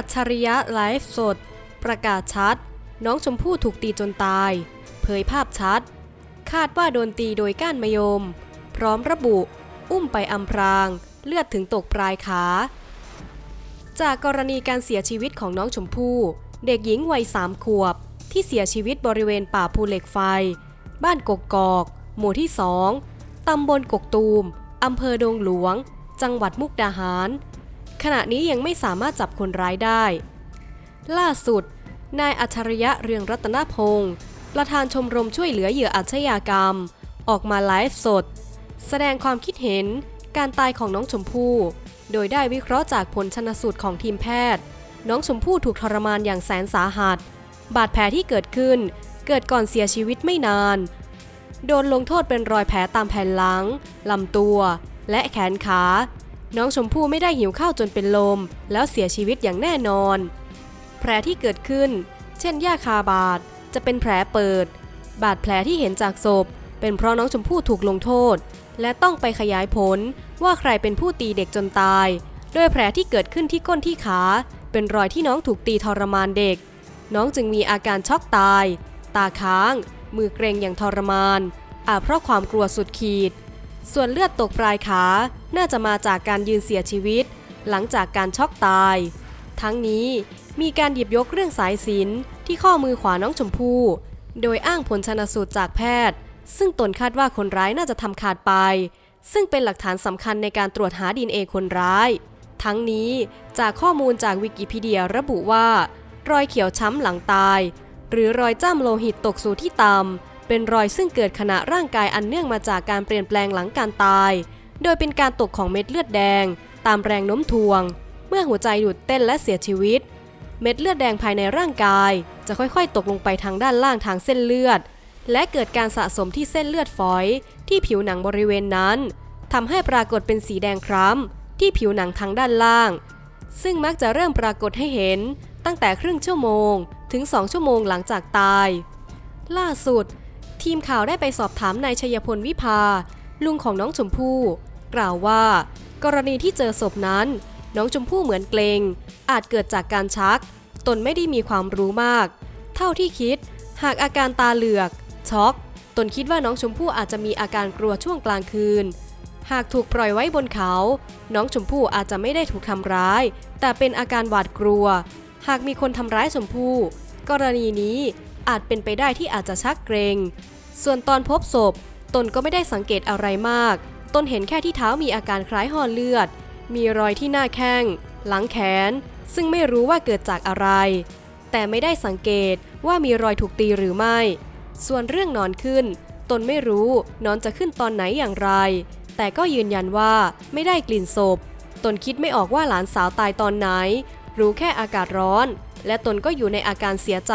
อัจฉริยะไลฟ์สด ประกาศชัด น้องชมพู่ถูกตีจนตาย เผยภาพชัด คาดว่าโดนตีโดยก้านมะยม พร้อมระบุ อุ้มไปอำพราง เลือดถึงตกปลายขา จากกรณีการเสียชีวิตของน้องชมพู่ เด็กหญิงวัยสามขวบ ที่เสียชีวิตบริเวณป่าภูเหล็กไฟ บ้านกกกอก หมู่ที่สองตำบลกกตูมอำเภอดงหลวง จังหวัดมุกดาหาร ขณะนี้ยังไม่สามารถจับคนร้ายได้ ล่าสุด นายอัจฉริยะเรืองรัตนพงศ์ประธานชมรมช่วยเหลือเหยื่ออาชญากรรม ออกมาไลฟ์สด แสดงความคิดเห็นการตายของน้องชมพู่ โดยได้วิเคราะห์จากผลชนสูตรของทีมแพทย์ น้องชมพู่ถูกทรมานอย่างแสนสาหัส บาดแผลที่เกิดขึ้น เกิดก่อนเสียชีวิตไม่นาน โดนลงโทษเป็นรอยแผลตามแผ่นหลังลำตัว และแขนขา น้องชมพู่ไม่ได้หิวข้าวจนเป็นลม แล้วเสียชีวิตอย่างแน่นอน แผลที่เกิดขึ้น เช่นหญ้าคาบาดจะเป็นแผลเปิด บาดแผลที่เห็นจากศพ เป็นเพราะน้องชมพู่ถูกลงโทษ และต้องไปขยายผลว่าใครเป็นผู้ตีเด็กจนตาย โดยแผลที่เกิดขึ้นที่ก้นที่ขา เป็นรอยที่น้องถูกตีทรมานเด็ก น้องจึงมีอาการช็อกตาย ตาค้าง มือเกรงอย่างทรมานอาจเพราะความกลัวสุดขีด ส่วนเลือดตกปลายขา น่าจะมาจากการยืนเสียชีวิต หลังจากการช็อกตาย ทั้งนี้มีการหยิบยกเรื่องสายสินที่ข้อมือขวาน้องชมพู่โดยอ้างผลชนสูตรจากแพทย์ ซึ่งตนคาดว่าคนร้ายน่าจะทำขาดไป ซึ่งเป็นหลักฐานสำคัญในการตรวจหาดีเอคนร้าย ทั้งนี้จากข้อมูลจากวิกิพีเดียระบุว่า รอยเขียวช้ำหลังตาย หรือรอยจ้ำโลหิตตกสู่ที่ต่ำ เป็นรอยซึ่งเกิดขณะร่างกายอันเนื่องมาจากการเปลี่ยนแปลงหลังการตาย โดยเป็นการตกของเม็ดเลือดแดง ตามแรงโน้มถ่วง เมื่อหัวใจหยุดเต้นและเสียชีวิต เม็ดเลือดแดงภายในร่างกาย จะค่อยๆ ตกลงไปทางด้านล่างทางเส้นเลือด และเกิดการสะสมที่เส้นเลือดฝอย ที่ผิวหนังบริเวณนั้นทำให้ปรากฏเป็นสีแดงคล้ำที่ผิวหนังทางด้านล่าง ซึ่งมักจะเริ่มปรากฏให้เห็นตั้งแต่ครึ่งชั่วโมง ถึง 2 ชั่วโมงหลังจากตาย ล่าสุด ทีมข่าวได้ไปสอบถามนายชัยพลวิภา ลุงของน้องชมพู่กล่าวว่า กรณีที่เจอศพนั้น น้องชมพู่เหมือนเกรงอาจเกิดจากการชัก ตนไม่ได้มีความรู้มาก เท่าที่คิด หากอาการตาเหลือกช็อก ตนคิดว่าน้องชมพู่อาจจะมีอาการกลัวช่วงกลางคืน หากถูกปล่อยไว้บนเขา น้องชมพู่อาจจะไม่ได้ถูกทำร้าย แต่เป็นอาการหวาดกลัว หากมีคนทำร้ายชมพู่ กรณีนี้ อาจเป็นไปได้ที่อาจจะชักเกรง ส่วนตอนพบศพ ตนก็ไม่ได้สังเกตอะไรมาก ตนเห็นแค่ที่เท้ามีอาการคล้ายห่อเลือด มีรอยที่หน้าแข้ง หลังแขน ซึ่งไม่รู้ว่าเกิดจากอะไร แต่ไม่ได้สังเกตว่ามีรอยถูกตีหรือไม่ ส่วนเรื่องนอนขึ้น ตนไม่รู้นอนจะขึ้นตอนไหนอย่างไร แต่ก็ยืนยันว่าไม่ได้กลิ่นศพ ตนคิดไม่ออกว่าหลานสาวตายตอนไหน รู้แค่อากาศร้อน และตนก็อยู่ในอาการเสียใจ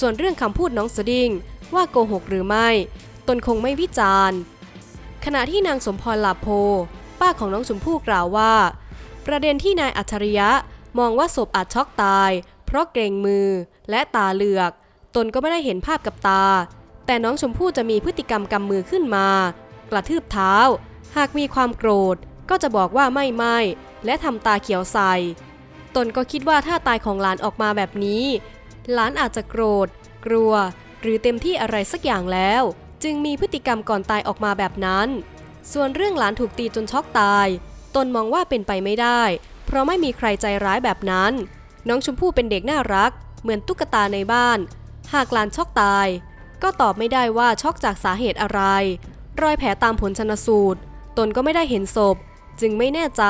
ส่วนเรื่องคำพูดน้องสดิ้งว่าโกหกหรือไม่ ตนคงไม่วิจารณ์ ขณะที่นางสมพรหลาโพ ป้าของน้องชมพู่กล่าวว่า ประเด็นที่นายอัจฉริยะมองว่าศพอาจช็อกตาย เพราะเกรงมือและตาเหลือก ตนก็ไม่ได้เห็นภาพกับตา แต่น้องชมพู่จะมีพฤติกรรมกำมือขึ้นมา กระทืบเท้า หากมีความโกรธก็จะบอกว่าไม่ไม่และทำตาเขียวใส่ ตนก็คิดว่าถ้าตายของหลานออกมาแบบนี้ หลานอาจจะโกรธ กลัว หรือเต็มที่อะไรสักอย่างแล้ว จึงมีพฤติกรรมก่อนตายออกมาแบบนั้น ส่วนเรื่องหลานถูกตีจนช็อกตาย ตนมองว่าเป็นไปไม่ได้ เพราะไม่มีใครใจร้ายแบบนั้น น้องชมพู่เป็นเด็กน่ารัก เหมือนตุ๊กตาในบ้าน หากหลานช็อกตาย ก็ตอบไม่ได้ว่าช็อกจากสาเหตุอะไร รอยแผลตามผลชนสูตร ตนก็ไม่ได้เห็นศพ จึงไม่แน่ใจ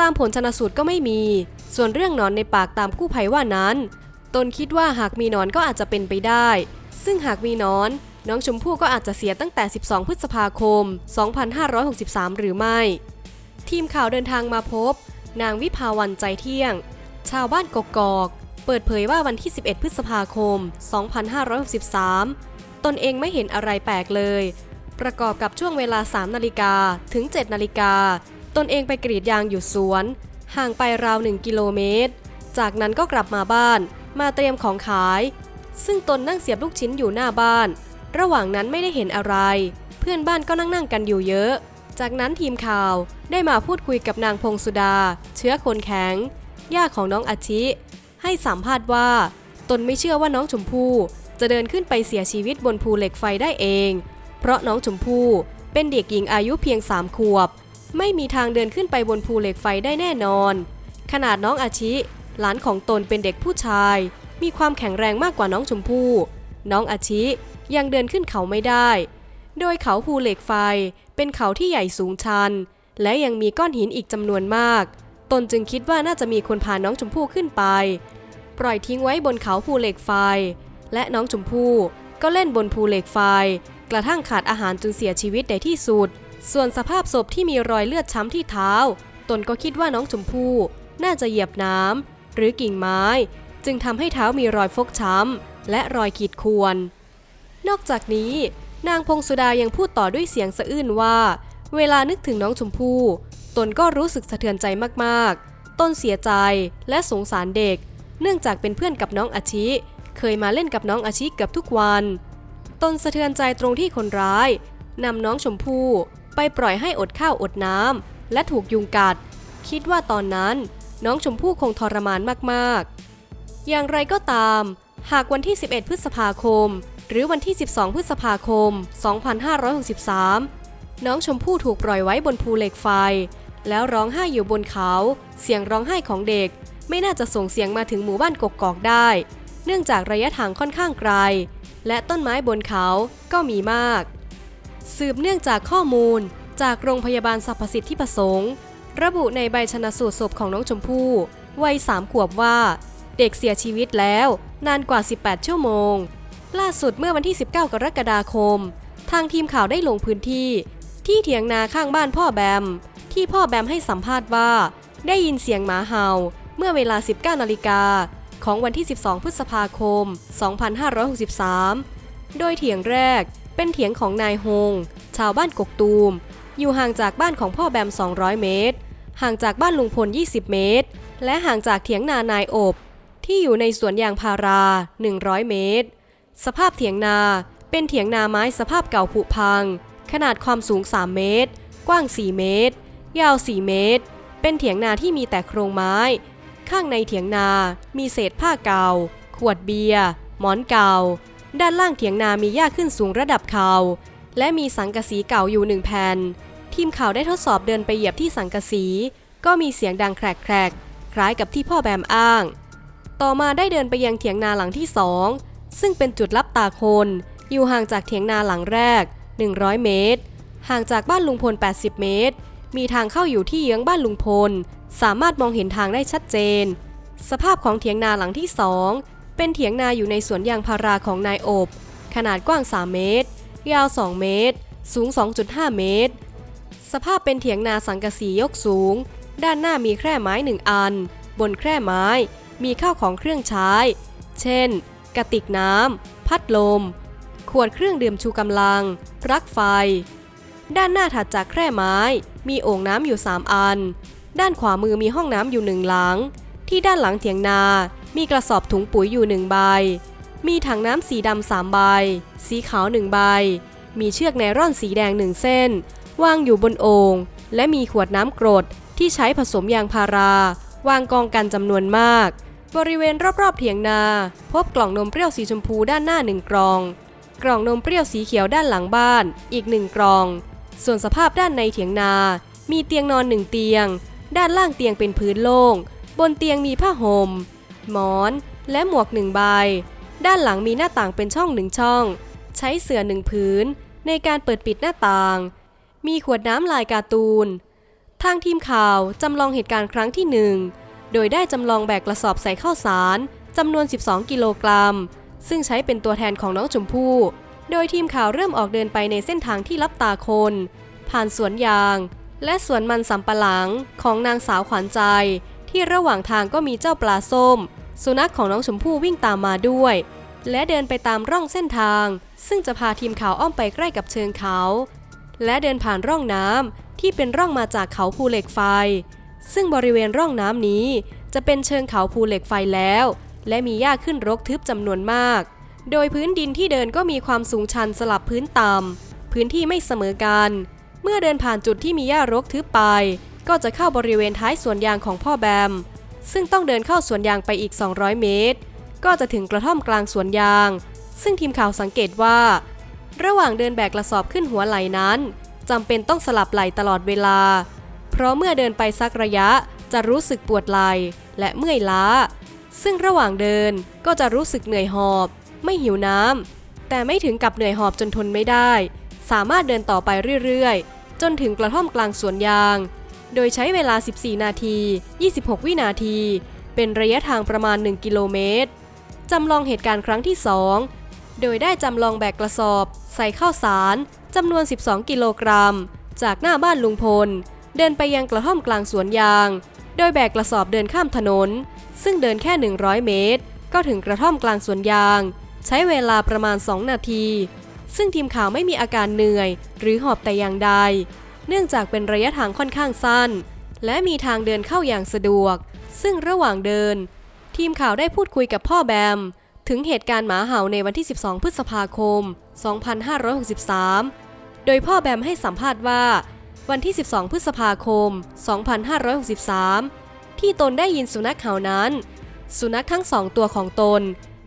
ตามผลชนสูตรก็ไม่มี ส่วนเรื่องนอนในปากตามกู้ภัยว่านั้น ตนคิดว่าหากมีนอนก็อาจจะเป็นไปได้ ซึ่งหากมีนอน น้องชมพู่ก็อาจจะเสียตั้งแต่ 12 พฤษภาคม 2563 หรือไม่ ทีมข่าวเดินทางมาพบ นางวิภาวันใจเที่ยง ชาวบ้านกกอก เปิดเผยว่าวันที่ 11 พฤษภาคม 2563 ตนเองไม่เห็นอะไรแปลกเลย ประกอบกับช่วงเวลา 3 นาฬิกาถึง 7 นาฬิกา ตนเองไปกรีดยางอยู่สวน ห่างไปราว 1 กิโลเมตร จากนั้นก็กลับมาบ้าน มาเตรียมของขาย ซึ่งตนนั่งเสียบลูกชิ้นอยู่หน้าบ้าน ระหว่างนั้นไม่ได้เห็นอะไร เพื่อนบ้านก็นั่งนั่งกันอยู่เยอะ จากนั้นทีมข่าวได้มาพูดคุยกับนางพงสุดา เชื้อคนแข็งย่าของน้องอาชิ ให้สัมภาษณ์ว่า ตนไม่เชื่อว่าน้องชมพู่จะเดินขึ้นไปเสียชีวิตบนภูเหล็กไฟได้เอง เพราะน้องชมพู่เป็นเด็กหญิงอายุเพียงสามขวบ ไม่มีทางเดินขึ้นไปบนภูเหล็กไฟได้แน่นอน ขนาดน้องอาชิ หลานของตนเป็นเด็กผู้ชาย มีความแข็งแรงมากกว่าน้องชมพู่ น้องอาชิยังเดินขึ้นเขาไม่ได้ โดยเขาภูเหล็กไฟเป็นเขาที่ใหญ่สูงชัน และยังมีก้อนหินอีกจำนวนมาก ตนจึงคิดว่าน่าจะมีคนพาน้องชมพู่ขึ้นไป ปล่อยทิ้งไว้บนเขาภูเหล็กไฟ และน้องชมพู่ก็เล่นบนภูเหล็กไฟ กระทั่งขาดอาหารจนเสียชีวิตในที่สุด ส่วนสภาพศพที่มีรอยเลือดช้ำที่เท้า ตนก็คิดว่าน้องชมพู่น่าจะเหยียบน้ำ หรือกิ่งไม้ จึงทำให้เท้ามีรอยฟกช้ำและรอยขีดข่วน นอกจากนี้ นางพงสุดายังพูดต่อด้วยเสียงสะอื้นว่า เวลานึกถึงน้องชมพู่ตนก็รู้สึกสะเทือนใจมากๆตนเสียใจและสงสารเด็ก เนื่องจากเป็นเพื่อนกับน้องอาชิ เคยมาเล่นกับน้องอาชิเกือบทุกวัน ตนสะเทือนใจตรงที่คนร้ายนำน้องชมพู่ไปปล่อยให้อดข้าวอดน้ำและถูกยุงกัด คิดว่าตอนนั้น น้องชมพู่คงทรมานมากๆ อย่างไรก็ตาม หากวันที่ 11 พฤษภาคม หรือวันที่ 12 พฤษภาคม 2563 น้องชมพู่ถูกปล่อยไว้บนภูเหล็กไฟ แล้วร้องไห้อยู่บนเขา เสียงร้องไห้ของเด็ก ไม่น่าจะส่งเสียงมาถึงหมู่บ้านกกอกได้ เนื่องจากระยะทางค่อนข้างไกล และต้นไม้บนเขาก็มีมาก สืบเนื่องจากข้อมูลจากโรงพยาบาลสรรพสิทธิประสงค์ ระบุในใบชนะสูตรศพของน้องชมพู่วัยสามขวบว่า เด็กเสียชีวิตแล้ว นานกว่า 18 ชั่วโมง ล่าสุดเมื่อวันที่ 19 กรกฎาคม ทางทีมข่าวได้ลงพื้นที่ ที่เถียงนาข้างบ้านพ่อแบม ที่พ่อแบมให้สัมภาษณ์ว่า ได้ยินเสียงหมาเห่า เมื่อเวลา 19 นาฬิกาของวันที่ 12 พฤษภาคม 2563 โดยเถียงแรกเป็นเถียงของนายฮง ชาวบ้านกกตูม อยู่ห่างจากบ้านของพ่อแบม 200 เมตร ห่างจากบ้านลุงพล 20 เมตร และห่างจากเถียงนานายอบ ที่อยู่ในสวนยางพารา 100 เมตร สภาพเถียงนาเป็นเถียงนาไม้สภาพเก่าผุพัง ขนาดความสูง 3 เมตร กว้าง 4 เมตร ยาว 4 เมตร เป็นเถียงนาที่มีแต่โครงไม้ ข้างในเถียงนามีเศษผ้าเก่า ขวดเบียร์หมอนเก่า ด้านล่างเถียงนามีหญ้าขึ้นสูงระดับเข่าและมีสังกะสีเก่าอยู่หนึ่งแผ่น ทีมข่าวได้ทดสอบเดินไปเหยียบที่สังกะสี ก็มีเสียงดังแครกๆ คล้ายกับที่พ่อแบมอ้าง ต่อมาได้เดินไปยังเถียงนาหลังที่สองซึ่งเป็นจุดลับตาคน อยู่ห่างจากเถียงนาหลังแรก 100 เมตร ห่างจากบ้านลุงพล 80 เมตร มีทางเข้าอยู่ที่เยื้องบ้านลุงพล สามารถมองเห็นทางได้ชัดเจน สภาพของเถียงนาหลังที่สองเป็นเถียงนาอยู่ในสวนยางพาราของนายอบ ขนาดกว้าง 3 เมตร ยาว 2 เมตร สูง 2.5 เมตร สภาพเป็นเถียงนาสังกะสียกสูง ด้านหน้ามีแคร่ไม้หนึ่งอัน บนแคร่ไม้ มีข้าวของเครื่องใช้ เช่น กระติกน้ำ พัดลม ขวดเครื่องดื่มชูกำลัง ปลั๊กไฟ ด้านหน้าถัดจากแคร่ไม้ มีโอ่งน้ำอยู่3อัน ด้านขวามือมีห้องน้ำอยู่หนึ่งหลัง ที่ด้านหลังเถียงนา มีกระสอบถุงปุ๋ยอยู่หนึ่งใบ มีถังน้ำสีดำสามใบ สีขาวหนึ่งใบ มีเชือกไนร่อนสีแดงหนึ่งเส้น วางอยู่บนโอ่งและมีขวดน้ำกรดที่ใช้ผสมยางพารา วางกองกันจำนวนมาก บริเวณรอบๆเถียงนา พบกล่องนมเปรี้ยวสีชมพูด้านหน้าหนึ่งกล่อง กล่องนมเปรี้ยวสีเขียวด้านหลังบ้าน อีกหนึ่งกล่อง ส่วนสภาพด้านในเถียงนา มีเตียงนอนหนึ่งเตียง ด้านล่างเตียงเป็นพื้นโล่ง บนเตียงมีผ้าห่มหมอน และหมวกหนึ่งใบ ด้านหลังมีหน้าต่างเป็นช่องหนึ่งช่อง ใช้เสื่อหนึ่งพื้น ในการเปิดปิดหน้าต่าง มีขวดน้ำลายการ์ตูน ทางทีมข่าวจำลองเหตุการณ์ครั้งที่หนึ่งโดยได้จำลองแบกกระสอบใส่ข้าวสารจำนวน 12 กิโลกรัม ซึ่งใช้เป็นตัวแทนของน้องชมพู่ โดยทีมข่าวเริ่มออกเดินไปในเส้นทางที่ลับตาคน ผ่านสวนยาง และสวนมันสำปะหลังของนางสาวขวัญใจ ที่ระหว่างทางก็มีเจ้าปลาส้ม สุนัขของน้องชมพู่วิ่งตามมาด้วย และเดินไปตามร่องเส้นทาง ซึ่งจะพาทีมข่าวอ้อมไปใกล้กับเชิงเขา และเดินผ่านร่องน้ำที่เป็นร่องมาจากเขาภูเหล็กไฟ ซึ่งบริเวณร่องน้ำนี้จะเป็นเชิงเขาภูเหล็กไฟแล้ว และมีหญ้าขึ้นรกทึบจำนวนมาก โดยพื้นดินที่เดินก็มีความสูงชันสลับพื้นต่ำพื้นที่ไม่เสมอกัน เมื่อเดินผ่านจุดที่มีหญ้ารกทึบไป ก็จะเข้าบริเวณท้ายสวนยางของพ่อแบม ซึ่งต้องเดินเข้าสวนยางไปอีก 200 เมตร ก็จะถึงกระท่อมกลางสวนยาง ซึ่งทีมข่าวสังเกตว่า ระหว่างเดินแบกกระสอบขึ้นหัวไหล่นั้นจำเป็นต้องสลับไหล่ตลอดเวลา เพราะเมื่อเดินไปสักระยะจะรู้สึกปวดไหล่และเมื่อยล้า ซึ่งระหว่างเดินก็จะรู้สึกเหนื่อยหอบ ไม่หิวน้ำแต่ไม่ถึงกับเหนื่อยหอบจนทนไม่ได้ สามารถเดินต่อไปเรื่อยๆ จนถึงกระท่อมกลางสวนยาง โดยใช้เวลา 14 นาที 26 วินาที เป็นระยะทางประมาณ 1 กิโลเมตรจำลองเหตุการณ์ครั้งที่ 2 โดยได้จำลองแบกกระสอบ ใส่ข้าวสารจำนวน 12 กิโลกรัม จากหน้าบ้านลุงพล เดินไปยังกระท่อมกลางสวนยาง โดยแบกกระสอบเดินข้ามถนน ซึ่งเดินแค่ 100 เมตร ก็ถึงกระท่อมกลางสวนยาง ใช้เวลาประมาณ 2 นาที ซึ่งทีมข่าวไม่มีอาการเหนื่อย หรือหอบแต่อย่างใด เนื่องจากเป็นระยะทางค่อนข้างสั้น และมีทางเดินเข้าอย่างสะดวก ซึ่งระหว่างเดิน ทีมข่าวได้พูดคุยกับพ่อแบม ถึงเหตุการณ์หมาเห่าในวันที่ 12 พฤษภาคม 2563 โดยพ่อแบมให้สัมภาษณ์ว่า วันที่ 12 พฤษภาคม 2563 ที่ตนได้ยินสุนัขเห่านั้น สุนัขทั้งสองตัวของตน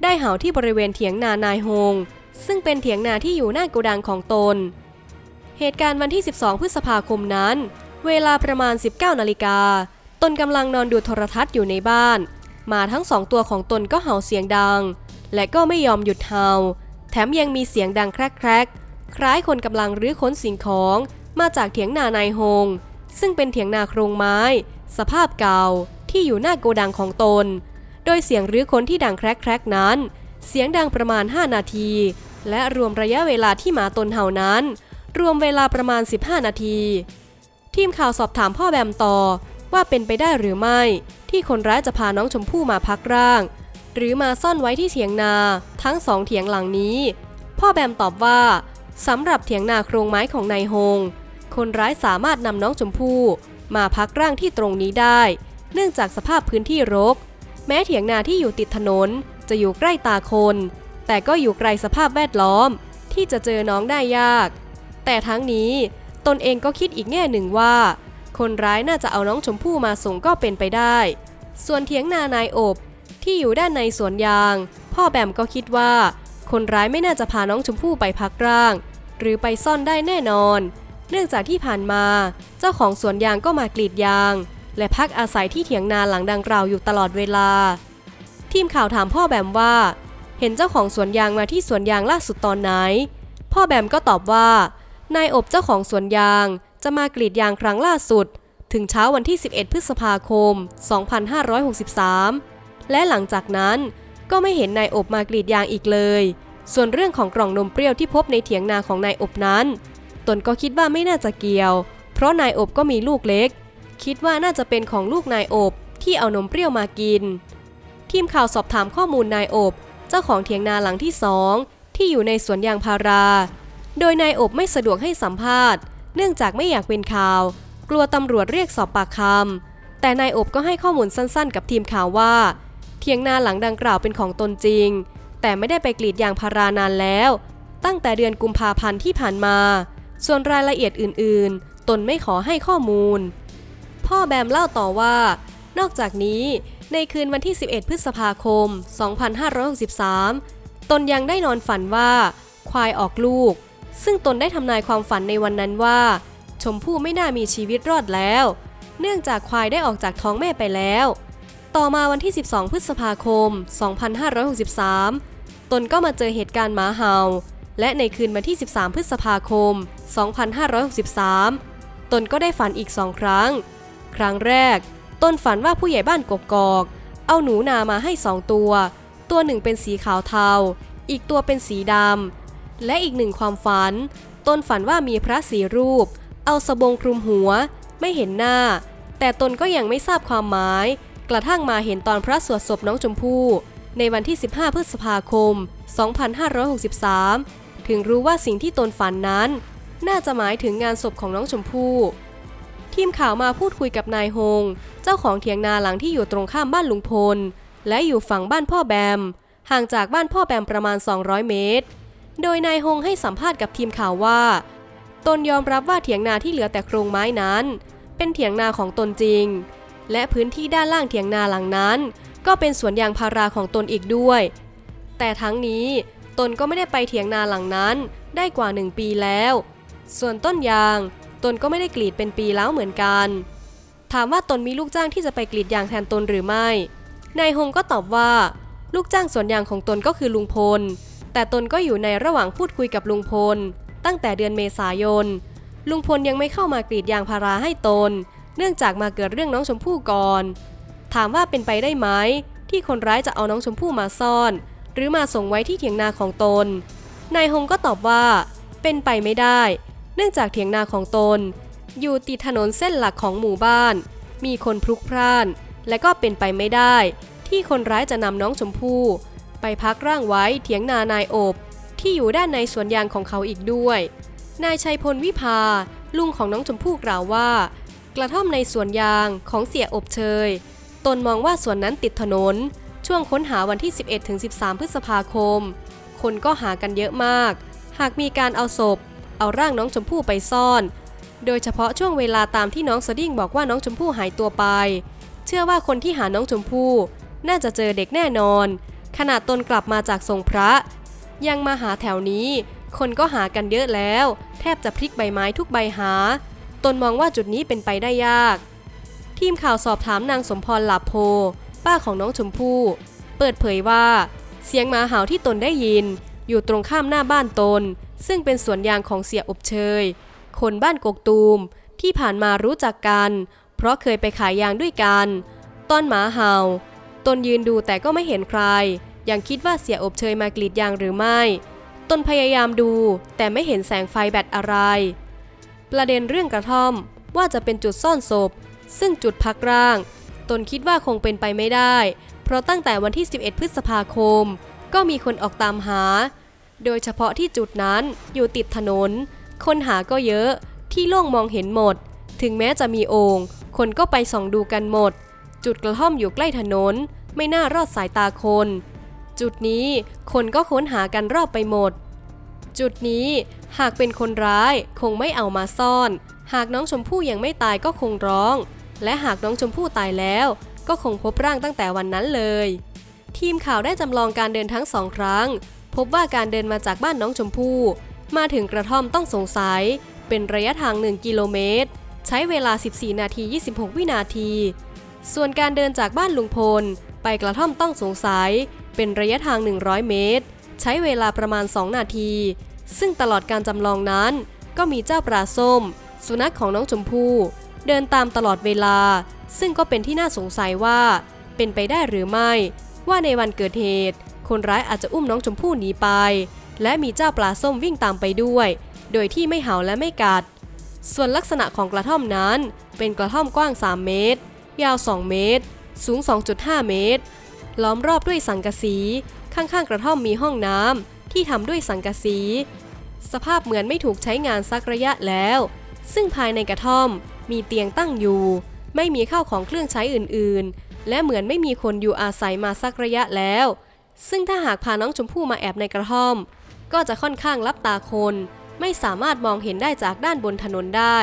ได้เห่าที่บริเวณเถียงนานายโฮงซึ่งเป็นเถียงนาที่อยู่หน้าโกดังของตน เหตุการณ์วันที่ 12 พฤษภาคมนั้น เวลาประมาณ 19 นาฬิกา ตนกำลังนอนดูโทรทัศน์อยู่ในบ้านหมาทั้งสองตัวของตนก็เห่าเสียงดัง และก็ไม่ยอมหยุดเห่า แถมยังมีเสียงดังแครกแครกๆคล้ายคนกำลังรื้อค้นสิ่งของมาจากเถียงนานายโฮงซึ่งเป็นเถียงนาโครงไม้ สภาพเก่าที่อยู่หน้าโกดังของตน โดยเสียงรื้อค้นที่ดังแครกแครกๆนั้น เสียงดังประมาณ 5 นาที และรวมระยะเวลาที่หมาตนเห่านั้น รวมเวลาประมาณ 15 นาที ทีมข่าวสอบถามพ่อแบมต่อว่าเป็นไปได้หรือไม่ ที่คนร้ายจะพาน้องชมพู่มาพักร่าง หรือมาซ่อนไว้ที่เถียงนาทั้งสองเถียงหลังนี้ พ่อแบมตอบว่าสำหรับเถียงนาโครงไม้ของนายโฮง คนร้ายสามารถนำน้องชมพู่มาพักร่างที่ตรงนี้ได้ เนื่องจากสภาพพื้นที่รก แม้เถียงนาที่อยู่ติดถนนจะอยู่ใกล้ตาคน แต่ก็อยู่ไกลสภาพแวดล้อม ที่จะเจอน้องได้ยาก แต่ทั้งนี้ตนเองก็คิดอีกแง่หนึ่งว่า คนร้ายน่าจะเอาน้องชมพู่มาส่งก็เป็นไปได้ ส่วนเถียงนานายอบ ที่อยู่ด้านในสวนยาง พ่อแบมก็คิดว่า คนร้ายไม่น่าจะพาน้องชมพู่ไปพักร่าง หรือไปซ่อนได้แน่นอน เนื่องจากที่ผ่านมา เจ้าของสวนยางก็มากรีดยาง และพักอาศัยที่เถียงนาหลังดังกล่าวอยู่ตลอดเวลา ทีมข่าวถามพ่อแบมว่า เห็นเจ้าของสวนยางมาที่สวนยางล่าสุดตอนไหน พ่อแบมก็ตอบว่านายอบเจ้าของสวนยาง จะมากรีดยางครั้งล่าสุด ถึงเช้าวันที่ 11 พฤษภาคม 2563 และหลังจากนั้นก็ไม่เห็นนายอบมากรีดยางอีกเลย ส่วนเรื่องของกล่องนมเปรี้ยวที่พบในเถียงนาของนายอบนั้น ตนก็คิดว่าไม่น่าจะเกี่ยว เพราะนายอบก็มีลูกเล็ก คิดว่าน่าจะเป็นของลูกนายอบที่เอานมเปรี้ยวมากิน ทีมข่าวสอบถามข้อมูลนายอบ เจ้าของเถียงนาหลังที่สองที่อยู่ในสวนยางพารา โดยนายอบไม่สะดวกให้สัมภาษณ์ เนื่องจากไม่อยากเป็นข่าว กลัวตำรวจเรียกสอบปากคำแต่นายอบก็ให้ข้อมูลสั้นๆ กับทีมข่าวว่า เถียงนาหลังดังกล่าวเป็นของตนจริง แต่ไม่ได้ไปกรีดยางพารานานแล้ว ตั้งแต่เดือนกุมภาพันธ์ที่ผ่านมา ส่วนรายละเอียดอื่น ๆ ตนไม่ขอให้ข้อมูล พ่อแบมเล่าต่อว่า นอกจากนี้ ในคืนวันที่ 11 พฤษภาคม 2563 ตนยังได้นอนฝันว่า ควายออกลูก ซึ่งตนได้ทำนายความฝันในวันนั้นว่า ชมพู่ไม่น่ามีชีวิตรอดแล้ว เนื่องจากควายได้ออกจากท้องแม่ไปแล้ว ต่อมาวันที่ 12 พฤษภาคม 2563 ตนก็มาเจอเหตุการณ์หมาเห่า และในคืนวันที่ 13 พฤษภาคม 2563 ตนก็ได้ฝันอีกสองครั้ง ครั้งแรก ตนฝันว่าผู้ใหญ่บ้านกกอก เอาหนูนามาให้สองตัว ตัวหนึ่งเป็นสีขาวเทา อีกตัวเป็นสีดำ และอีกหนึ่งความฝัน ตนฝันว่ามีพระสีรูป เอาสบงคลุมหัว ไม่เห็นหน้า แต่ตนก็ยังไม่ทราบความหมาย กระทั่งมาเห็นตอนพระสวดศพน้องชมพู่ในวันที่ 15 พฤษภาคม 2563 ถึงรู้ว่าสิ่งที่ตนฝันนั้น น่าจะหมายถึงงานศพของน้องชมพู่ ทีมข่าวมาพูดคุยกับนายฮง เจ้าของเถียงนาหลังที่อยู่ตรงข้ามบ้านลุงพล และอยู่ฝั่งบ้านพ่อแบม ห่างจากบ้านพ่อแบมประมาณ 200 เมตร โดยนายฮงให้สัมภาษณ์กับทีมข่าวว่า ตนยอมรับว่าเถียงนาที่เหลือแต่โครงไม้นั้น เป็นเถียงนาของตนจริง และพื้นที่ด้านล่างเถียงนาหลังนั้น ก็เป็นสวนยางพาราของตนอีกด้วย แต่ทั้งนี้ตนก็ไม่ได้ไปเถียงนาหลังนั้นได้กว่าหนึ่งปีแล้ว ส่วนต้นยางตนก็ไม่ได้กรีดเป็นปีแล้วเหมือนกัน ถามว่าตนมีลูกจ้างที่จะไปกรีดยางแทนตนหรือไม่ นายฮงก็ตอบว่า ลูกจ้างสวนยางของตนก็คือลุงพล แต่ตนก็อยู่ในระหว่างพูดคุยกับลุงพล ตั้งแต่เดือนเมษายน ลุงพลยังไม่เข้ามากรีดยางพาราให้ตน เนื่องจากมาเกิดเรื่องน้องชมพู่ก่อน ถามว่าเป็นไปได้ไหมที่คนร้ายจะเอาน้องชมพู่มาซ่อน หรือมาส่งไว้ที่เถียงนาของตน นายฮงก็ตอบว่า เป็นไปไม่ได้ เนื่องจากเถียงนาของตน อยู่ติดถนนเส้นหลักของหมู่บ้าน มีคนพลุกพล่าน และก็เป็นไปไม่ได้ ที่คนร้ายจะนำน้องชมพู่ ไปพักร่างไว้เถียงนานายอบ ที่อยู่ด้านในสวนยางของเขาอีกด้วย นายชัยพลวิภาลุงของน้องชมพู่กล่าวว่า กระท่อมในสวนยางของเสียอบเชย ตนมองว่าสวนนั้นติดถนน ช่วงค้นหาวันที่ 11-13 พฤษภาคม คนก็หากันเยอะมาก หากมีการเอาศพ เอาร่างน้องชมพู่ไปซ่อน โดยเฉพาะช่วงเวลาตามที่น้องสดิ้งบอกว่าน้องชมพู่หายตัวไป เชื่อว่าคนที่หาน้องชมพู่ น่าจะเจอเด็กแน่นอน ขนาดตนกลับมาจากทรงพระ ยังมาหาแถวนี้ คนก็หากันเยอะแล้ว แทบจะพลิกใบไม้ทุกใบหา นมองว่าจุดนี้เป็นไปได้ยาก ทีมข่าวสอบถามนางสมพรหลับโพ ป้าของน้องชมพู่ เปิดเผยว่า เสียงหมาเห่าที่ตนได้ยิน อยู่ตรงข้ามหน้าบ้านตน ซึ่งเป็นสวนยางของเสียอบเชย คนบ้านกกตูมที่ผ่านมารู้จักกัน เพราะเคยไปขายยางด้วยกัน ตอนหมาเห่า ตนยืนดูแต่ก็ไม่เห็นใคร ยังคิดว่าเสียอบเชยมากรีดยางหรือไม่ ตนพยายามดูแต่ไม่เห็นแสงไฟแบตอะไร ประเด็นเรื่องกระท่อมว่าจะเป็นจุดซ่อนศพ ซึ่งจุดพักร่าง ตนคิดว่าคงเป็นไปไม่ได้ เพราะตั้งแต่วันที่ 11 พฤษภาคม ก็มีคนออกตามหา โดยเฉพาะที่จุดนั้นอยู่ติดถนน คนหาก็เยอะที่โล่งมองเห็นหมด ถึงแม้จะมีโอ่งคนก็ไปส่องดูกันหมด จุดกระท่อมอยู่ใกล้ถนน ไม่น่ารอดสายตาคน จุดนี้คนก็ค้นหากันรอบไปหมด จุดนี้ หากเป็นคนร้ายคงไม่เอามาซ่อน หากน้องชมพู่ยังไม่ตายก็คงร้อง และหากน้องชมพู่ตายแล้ว ก็คงพบร่างตั้งแต่วันนั้นเลย ทีมข่าวได้จำลองการเดินทั้งสองครั้ง พบว่าการเดินมาจากบ้านน้องชมพู่มาถึงกระท่อมต้องสงสัย เป็นระยะทาง 1 กิโลเมตร ใช้เวลา 14 นาที 26 วินาที ส่วนการเดินจากบ้านลุงพล ไปกระท่อมต้องสงสัย เป็นระยะทาง 100 เมตร ใช้เวลาประมาณ 2 นาที ซึ่งตลอดการจำลองนั้น ก็มีเจ้าปลาส้ม สุนัขของน้องชมพู่เดินตามตลอดเวลา ซึ่งก็เป็นที่น่าสงสัยว่า เป็นไปได้หรือไม่ ว่าในวันเกิดเหตุ คนร้ายอาจจะอุ้มน้องชมพู่หนีไป และมีเจ้าปลาส้มวิ่งตามไปด้วย โดยที่ไม่เห่าและไม่กัด ส่วนลักษณะของกระท่อมนั้น เป็นกระท่อมกว้าง 3 เมตร ยาว 2 เมตร สูง 2.5 เมตร ล้อมรอบด้วยสังกะสี ข้างๆ กระท่อมมีห้องน้ำ ที่ทำด้วยสังกะสี สภาพเหมือนไม่ถูกใช้งานสักระยะแล้ว ซึ่งภายในกระท่อมมีเตียงตั้งอยู่ ไม่มีข้าวของเครื่องใช้อื่นๆ และเหมือนไม่มีคนอยู่อาศัยมาสักระยะแล้ว ซึ่งถ้าหากพาน้องชมพู่มาแอบในกระท่อม ก็จะค่อนข้างลับตาคน ไม่สามารถมองเห็นได้จากด้านบนถนนได้